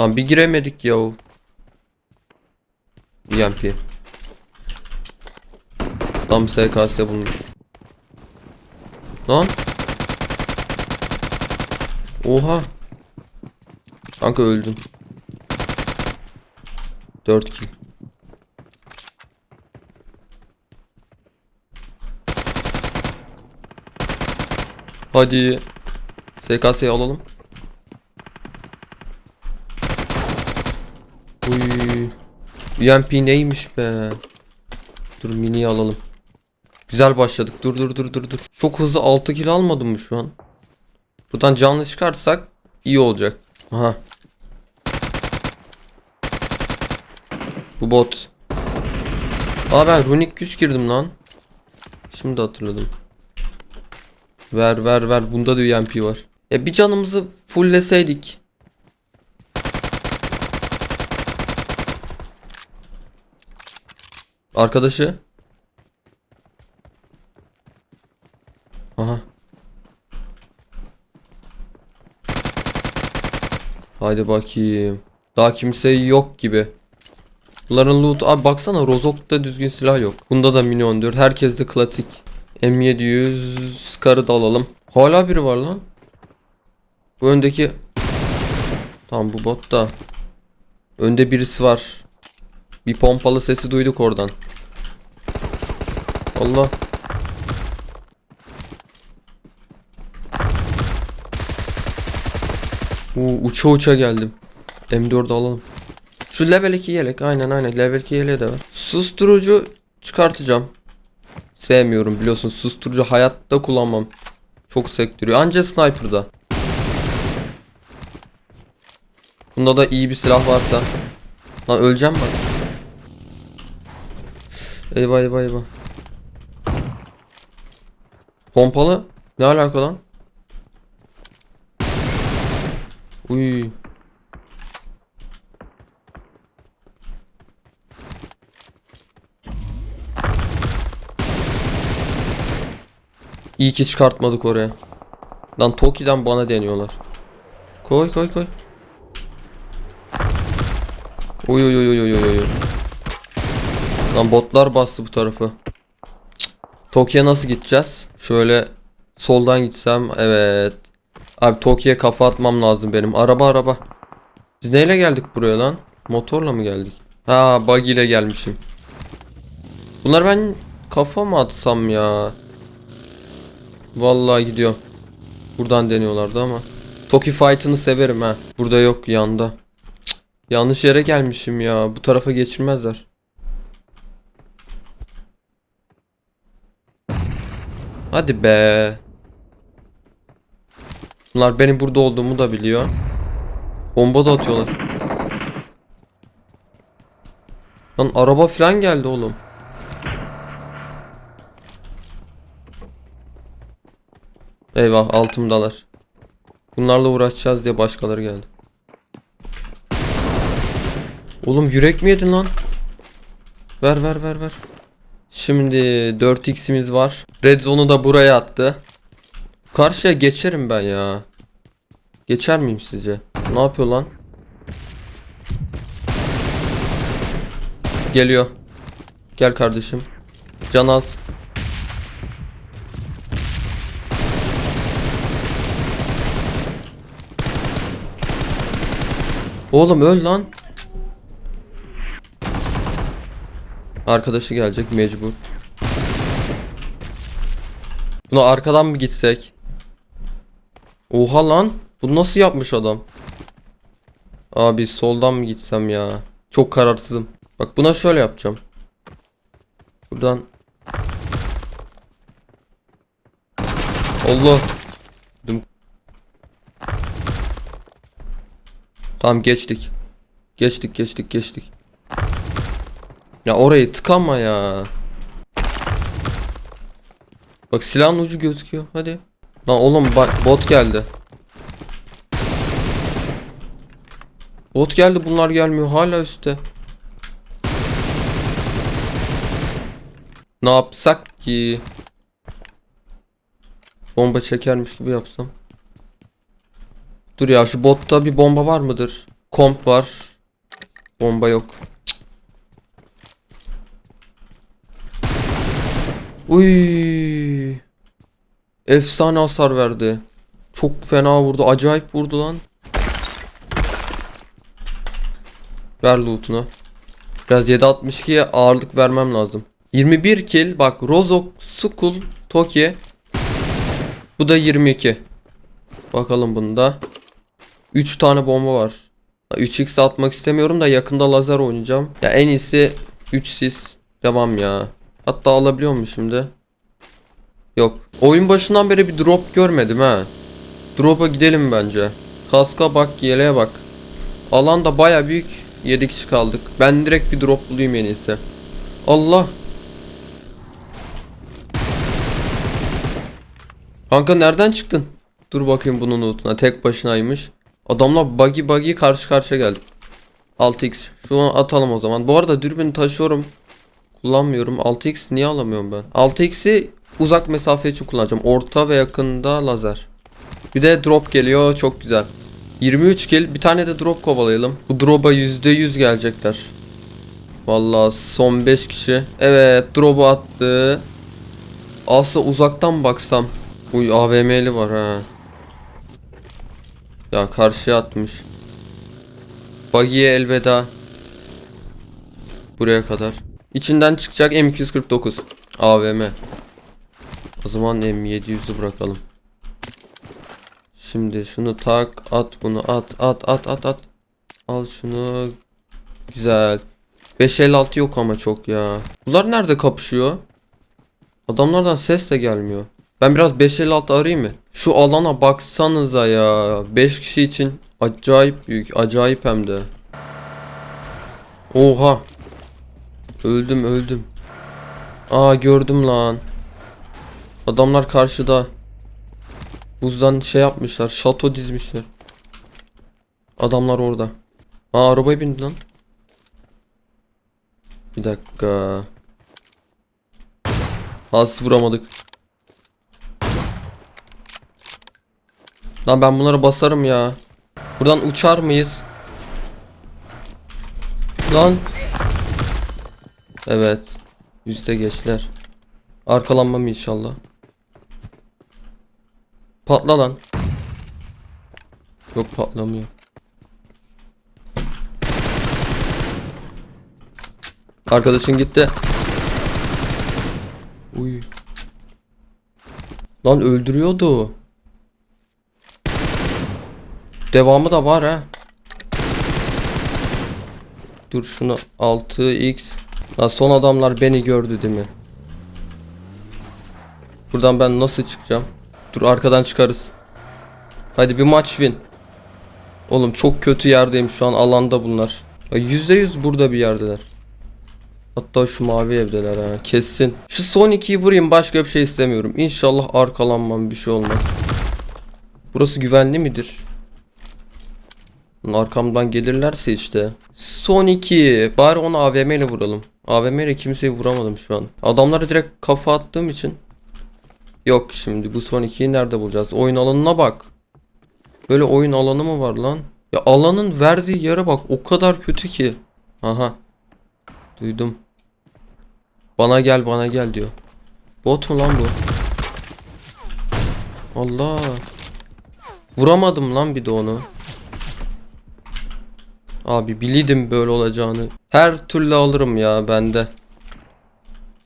Lan bir giremedik ya. EMP. Tam SKS bulmuş. Lan. Oha. Kanka öldüm. 4 kill. Hadi. SKS'yi alalım. Uy. UMP neymiş be? Dur mini'yi alalım. Güzel başladık. Dur dur dur dur dur. Çok hızlı 6 kill almadım mı şu an? Buradan canlı çıkarsak iyi olacak. Aha. Bu bot. Aa ben runik güç girdim lan. Şimdi hatırladım. Ver ver ver. Bunda da UMP var. E bir canımızı fullleseydik. Arkadaşı. Aha. Haydi bakayım. Daha kimse yok gibi. Bunların loot abi baksana Rozok'ta düzgün silah yok. Bunda da mini 14. Herkeste klasik. M700 Scar'ı da alalım. Hala biri var lan. Bu öndeki Tamam bu bot da. Önde birisi var. Bir pompalı sesi duyduk oradan. Allah. Uu, uça uça geldim. M4 alalım. Şu level 2 yelek aynen aynen level 2 yeleği de var. Susturucu çıkartacağım. Sevmiyorum biliyorsun susturucu hayatta kullanmam. Çok sektiriyor. Anca sniper'da. Bunda da iyi bir silah varsa. Lan öleceğim bak. Eyvah eyvah eyvah. Pompalı ne alaka lan? Uy. İyi ki çıkartmadık oraya. Lan Toki'den bana deniyorlar. Koy koy koy. Uy uy uy uy uy uy. Lan botlar bastı bu tarafı. Cık. Tokyo'ya nasıl gideceğiz? Şöyle soldan gitsem evet. Abi Tokyo'ya kafa atmam lazım benim. Araba araba. Biz neyle geldik buraya lan? Motorla mı geldik? Ha buggy ile gelmişim. Bunlar ben kafa mı atsam ya? Vallahi gidiyor. Buradan deniyorlardı ama. Toki fight'ını severim ha. Burada yok yanda. Cık, yanlış yere gelmişim ya. Bu tarafa geçirmezler. Hadi be. Bunlar benim burada olduğumu da biliyor. Bomba da atıyorlar. Lan araba falan geldi oğlum. Eyvah altımdalar. Bunlarla uğraşacağız diye başkaları geldi. Oğlum yürek mi yedin lan? Ver ver ver ver. Şimdi 4x'imiz var. Red zone'u da buraya attı. Karşıya geçerim ben ya. Geçer miyim sizce? Ne yapıyor lan? Geliyor. Gel kardeşim. Can az. Oğlum öl lan. Arkadaşı gelecek mecbur. Buna arkadan mı gitsek? Oha lan. Bu nasıl yapmış adam? Abi soldan mı gitsem ya? Çok kararsızım. Bak buna şöyle yapacağım. Buradan. Allah. Düm. Tamam geçtik. Geçtik geçtik geçtik. Ya orayı tıkama ya. Bak silahın ucu gözüküyor. Hadi. Lan oğlum bot geldi. Bot geldi bunlar gelmiyor hala üstte. Ne yapsak ki? Bomba çekermiş gibi yapsam. Dur ya şu botta bir bomba var mıdır? Komp var. Bomba yok. Uy. Efsane hasar verdi. Çok fena vurdu. Acayip vurdu lan. Ver loot'unu. Biraz 7.62'ye ağırlık vermem lazım. 21 kill. Bak Rozok, Skull, Toki. Bu da 22. Bakalım bunda. 3 tane bomba var. 3x atmak istemiyorum da yakında lazer oynayacağım. Ya en iyisi 3 sis. Devam ya. Hatta alabiliyor muyum şimdi? Yok. Oyun başından beri bir drop görmedim ha. Drop'a gidelim bence. Kaska bak, yeleğe bak. Alan da baya büyük. 7 kişi kaldık. Ben direkt bir drop bulayım en iyisi. Allah. Kanka nereden çıktın? Dur bakayım bunun lootuna. Tek başınaymış. Adamla buggy buggy karşı karşıya geldik. 6x. Şunu atalım o zaman. Bu arada dürbün taşıyorum. Kullanmıyorum. 6x niye alamıyorum ben? 6x'i uzak mesafe için kullanacağım. Orta ve yakında lazer. Bir de drop geliyor. Çok güzel. 23 kill. Bir tane de drop kovalayalım. Bu drop'a %100 gelecekler. Vallahi son 5 kişi. Evet drop'u attı. Aslında uzaktan baksam. Uy AVM'li var ha. Ya karşıya atmış. Buggy'ye elveda. Buraya kadar. İçinden çıkacak M249 AVM. O zaman M700'ü bırakalım. Şimdi şunu tak, at bunu, at, at, at, at, at. Al şunu. Güzel. 556 yok ama çok ya. Bunlar nerede kapışıyor? Adamlardan ses de gelmiyor. Ben biraz 556 arayayım mı? Şu alana baksanıza ya. 5 kişi için acayip büyük. Acayip hem de. Oha. Öldüm öldüm. Aa gördüm lan. Adamlar karşıda. Buzdan şey yapmışlar. Şato dizmişler. Adamlar orada. Aa arabaya bindi lan. Bir dakika. Az vuramadık. Lan ben bunlara basarım ya. Buradan uçar mıyız? Lan. Evet. Yüzde geçler. Arkalanmam inşallah. Patla lan. Yok patlamıyor. Arkadaşın gitti. Uy. Lan öldürüyordu. Devamı da var ha. Dur şunu 6x. Lan son adamlar beni gördü değil mi? Buradan ben nasıl çıkacağım? Dur arkadan çıkarız. Hadi bir maç win. Oğlum çok kötü yerdeyim şu an alanda bunlar. Ya %100 burada bir yerdeler. Hatta şu mavi evdeler ha kesin. Şu son ikiyi vurayım başka bir şey istemiyorum. İnşallah arkalanmam bir şey olmaz. Burası güvenli midir? Arkamdan gelirlerse işte. Son iki. Bari onu AVM ile vuralım. AVM ile kimseyi vuramadım şu an. Adamlara direkt kafa attığım için. Yok şimdi bu son ikiyi nerede bulacağız? Oyun alanına bak. Böyle oyun alanı mı var lan? Ya alanın verdiği yere bak o kadar kötü ki. Aha. Duydum. Bana gel bana gel diyor. Bot mu lan bu? Allah. Vuramadım lan bir de onu. Abi biliydim böyle olacağını. Her türlü alırım ya bende.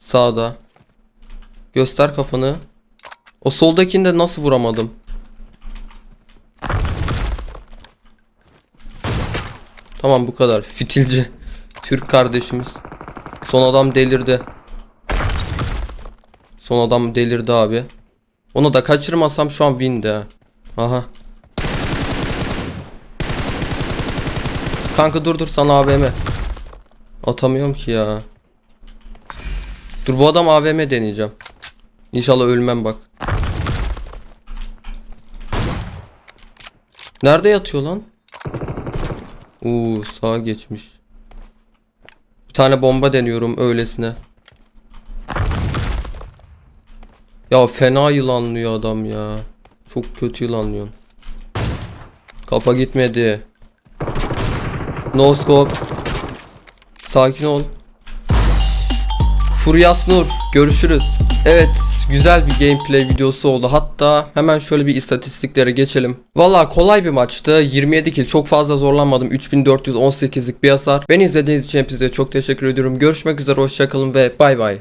Sağda. Göster kafanı. O soldakini de nasıl vuramadım? Tamam bu kadar. Fitilci. Türk kardeşimiz. Son adam delirdi. Son adam delirdi abi. Onu da kaçırmasam şu an windi ha. Aha. Kanka dur dur sana AVM. Atamıyorum ki ya. Dur bu adam AVM deneyeceğim. İnşallah ölmem bak. Nerede yatıyor lan? Uuu sağa geçmiş. Bir tane bomba deniyorum öylesine. Ya fena yılanlıyor adam ya. Çok kötü yılanlıyor. Kafa gitmedi. No scope. Sakin ol. Furyas Nur görüşürüz. Evet güzel bir gameplay videosu oldu. Hatta hemen şöyle bir istatistiklere geçelim. Valla kolay bir maçtı. 27 kill çok fazla zorlanmadım. 3418'lik bir hasar. Beni izlediğiniz için hepinize çok teşekkür ediyorum. Görüşmek üzere hoşçakalın ve bay bay.